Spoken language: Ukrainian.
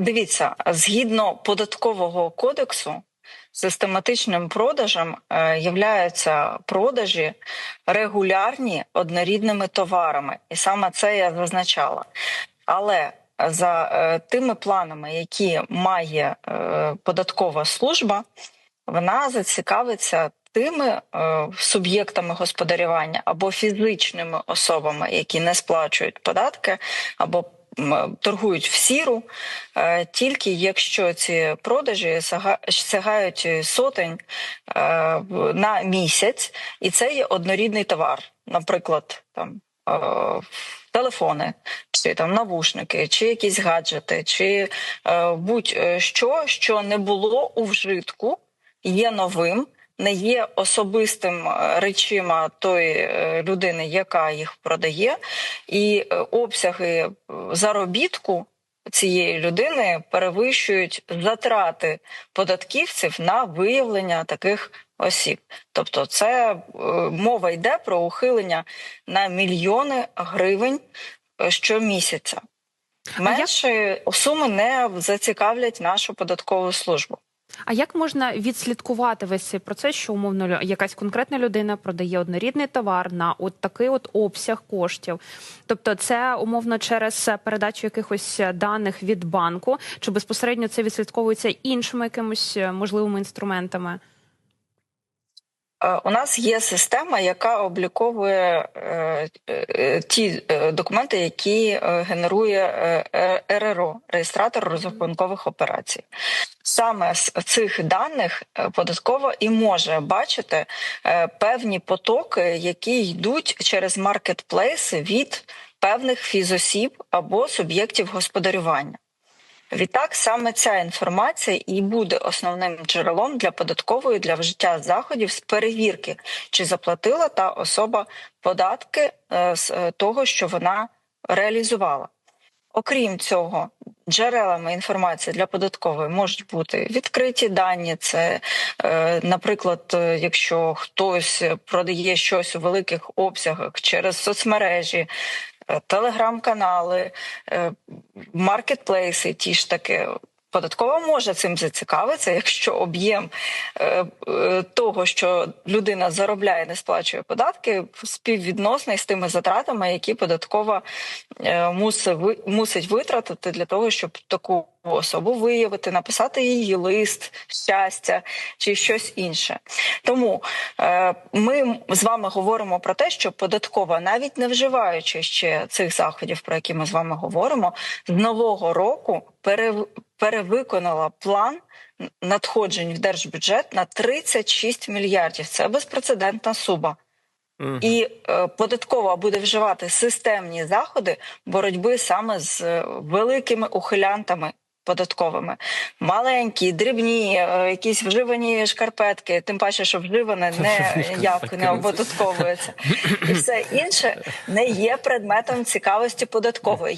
Дивіться, згідно податкового кодексу, систематичним продажем е, являються продажі регулярні однорідними товарами, і саме це я зазначала. Але за е, тими планами, які має е, податкова служба, вона зацікавиться тими суб'єктами господарювання або фізичними особами, які не сплачують податки, або торгують в сіру, е, тільки якщо ці продажі сягають сотень е, на місяць, і це є однорідний товар, наприклад, там. е, Телефони, чи там навушники, чи якісь гаджети, чи е, будь-що, що не було у вжитку, є новим, не є особистим е, речима тої е, людини, яка їх продає, і е, обсяги заробітку цієї людини перевищують затрати податківців на виявлення таких осіб. Тобто, це мова йде про ухилення на мільйони гривень щомісяця. Менші суми не зацікавлять нашу податкову службу. А як можна відслідкувати весь цей процес, що умовно якась конкретна людина продає однорідний товар на от такий от обсяг коштів? Тобто, це умовно через передачу якихось даних від банку, чи безпосередньо це відслідковується іншими якимось е, можливими інструментами? Е, У нас є система, яка обліковує е, е, ті документи, які генерує РРО, реєстратор розрахункових операцій. Саме з цих даних податкова і може бачити певні потоки, які йдуть через маркетплейси від певних фізосіб або суб'єктів господарювання. Відтак, саме ця інформація і буде основним джерелом для податкової для вжиття заходів з перевірки, чи заплатила та особа податки е, з е, того, що вона реалізувала. Окрім цього, джерелами інформації для податкової можуть бути відкриті дані. Це, е, наприклад, якщо хтось продає щось у великих обсягах через соцмережі, телеграм-канали, е, маркетплейси, ті ж таки. Податкова може цим зацікавитися, якщо об'єм е, е, того, що людина заробляє, не сплачує податки, співвідносний з тими затратами, які податкова е, мусить, витратити для того, щоб таку особу виявити, написати її лист щастя чи щось інше. Тому ми з вами говоримо про те, що податкова, навіть не вживаючи ще цих заходів, про які ми з вами говоримо, з нового року перев- перевиконала план надходжень в держбюджет на 36 мільярдів. Це безпрецедентна сума. І е, податкова буде вживати системні заходи боротьби саме з е, великими ухилянтами податковими. Маленькі, дрібні, е, якісь вживані шкарпетки, тим паче, що вживане не як не оподатковується. І все інше не є предметом цікавості податкової.